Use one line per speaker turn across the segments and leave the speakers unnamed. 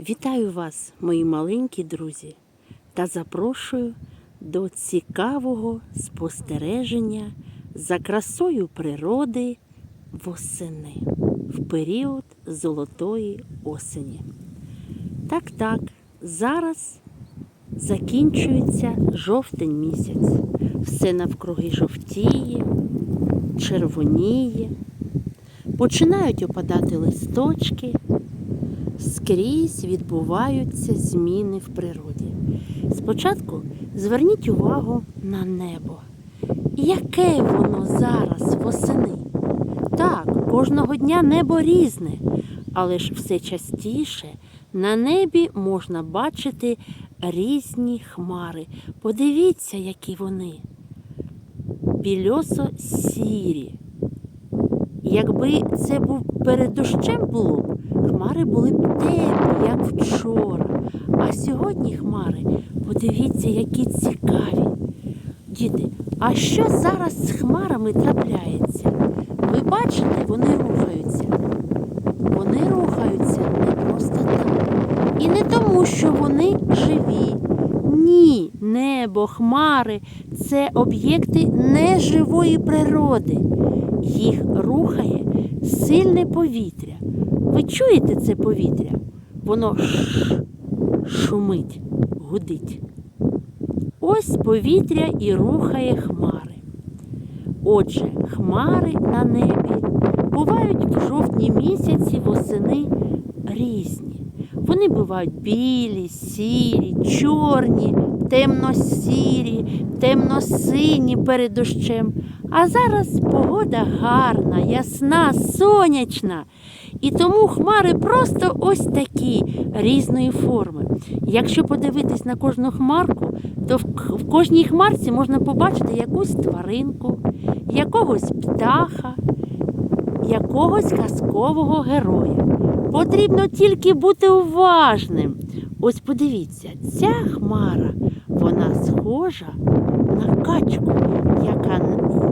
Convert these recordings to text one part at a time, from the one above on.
Вітаю вас, мої маленькі друзі, та запрошую до цікавого спостереження за красою природи восени в період золотої осені. Так, так, зараз закінчується жовтень місяць. Все навкруги жовтіє, червоніє, починають опадати листочки скрізь відбуваються зміни в природі. Спочатку зверніть увагу на небо. Яке воно зараз восени? Так, кожного дня небо різне, але ж все частіше на небі можна бачити різні хмари. Подивіться, які вони. Більосо-сірі. Якби це був перед дощем було хмари були б темні, як вчора. А сьогодні хмари, подивіться, які цікаві. Діти, а що зараз з хмарами трапляється? Ви бачите, вони рухаються. Вони рухаються не просто так. І не тому, що вони живі. Ні, небо, хмари це об'єкти неживої природи. Їх рухає сильне повітря. Ви чуєте це повітря? Воно шумить, гудить. Ось повітря і рухає хмари. Отже, хмари на небі бувають в жовтні місяці восени різні. Вони бувають білі, сірі, чорні, темно-сірі, темно-сині перед дощем. А зараз погода гарна, ясна, сонячна. І тому хмари просто ось такі різної форми. Якщо подивитись на кожну хмарку, то в, кожній хмарці можна побачити якусь тваринку, якогось птаха, якогось казкового героя. Потрібно тільки бути уважним. Ось подивіться, ця хмара, вона схожа на качку, яка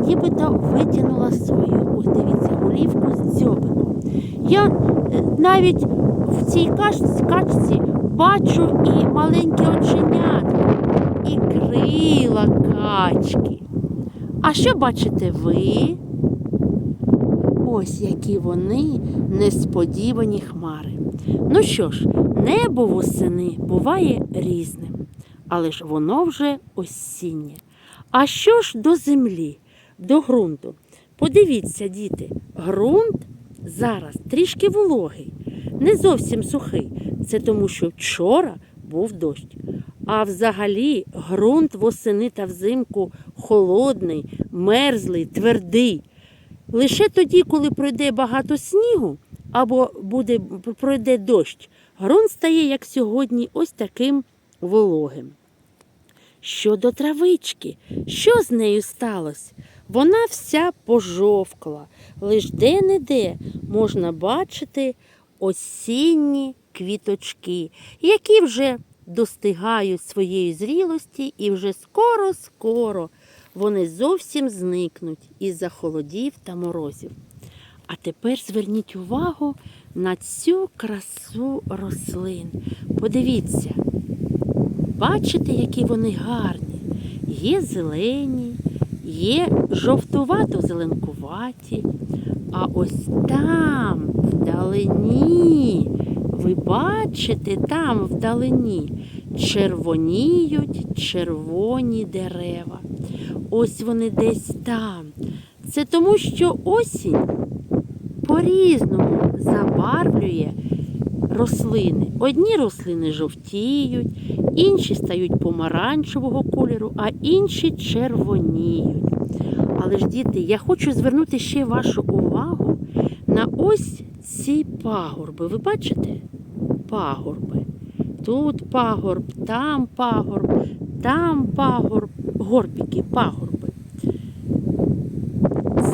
нібито витягнула свою, ось дивіться, голівку з дзьобиком. Я е, навіть в цій качці, бачу і маленькі оченятка, і крила качки. А що бачите ви? Ось які вони несподівані хмари. Ну що ж, небо восени буває різним, але ж воно вже осіннє. А що ж до землі, до ґрунту? Подивіться, діти, ґрунт зараз трішки вологий, не зовсім сухий. Це тому, що вчора був дощ. А взагалі ґрунт восени та взимку холодний, мерзлий, твердий. Лише тоді, коли пройде багато снігу або буде, пройде дощ, ґрунт стає, як сьогодні, ось таким вологим. Щодо травички, що з нею сталося? Вона вся пожовкла, лиш де-не-де можна бачити осінні квіточки, які вже достигають своєї зрілості і вже скоро-скоро вони зовсім зникнуть із-за холодів та морозів. А тепер зверніть увагу на цю красу рослин. Подивіться, бачите, які вони гарні. Є зелені, є жовтувато-зеленкуваті. А ось там, вдалині, ви бачите, там вдалині червоніють червоні дерева. Ось вони десь там. Це тому, що осінь по-різному забарвлює рослини. Одні рослини жовтіють, інші стають помаранчевого кольору, а інші червоніють. Але ж, діти, я хочу звернути ще вашу увагу на ось ці пагорби. Ви бачите? Пагорби. Тут пагорб, там пагорб, там пагорб, горбики, пагорби.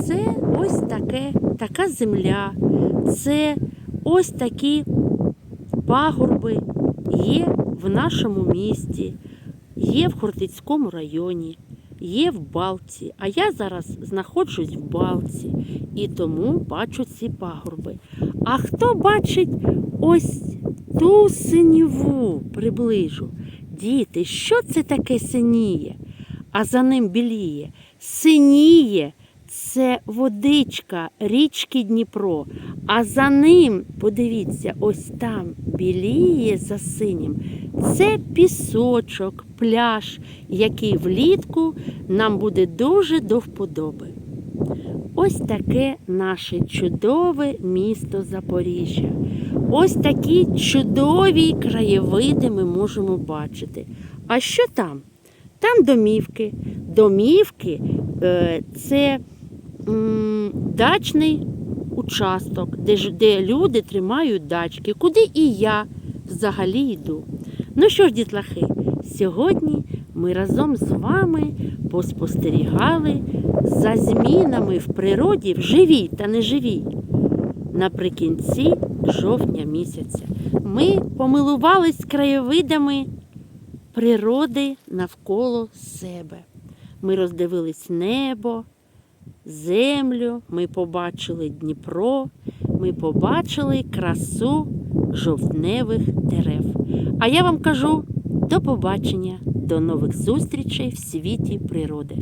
Це ось таке, така земля, це ось такі пагорби є в нашому місті, є в Хортицькому районі, є в Балці. А я зараз знаходжусь в Балці і тому бачу ці пагорби. А хто бачить ось ту синіву приближу? Діти, що це таке синіє? А за ним біліє. Синіє це водичка річки Дніпро. А за ним, подивіться, ось там біліє за синім. Це пісочок, пляж, який влітку нам буде дуже до вподоби. Ось таке наше чудове місто Запоріжжя. Ось такі чудові краєвиди ми можемо бачити. А що там? Там домівки. Домівки е, це дачний участок, де, де люди тримають дачки, куди і я взагалі йду. Ну що ж, дітлахи, сьогодні ми разом з вами поспостерігали за змінами в природі в живій та неживій. Наприкінці жовтня місяця ми помилувались краєвидами природи навколо себе. Ми роздивились небо, землю, ми побачили Дніпро, ми побачили красу жовтневих дерев. А я вам кажу до побачення, до нових зустрічей в світі природи.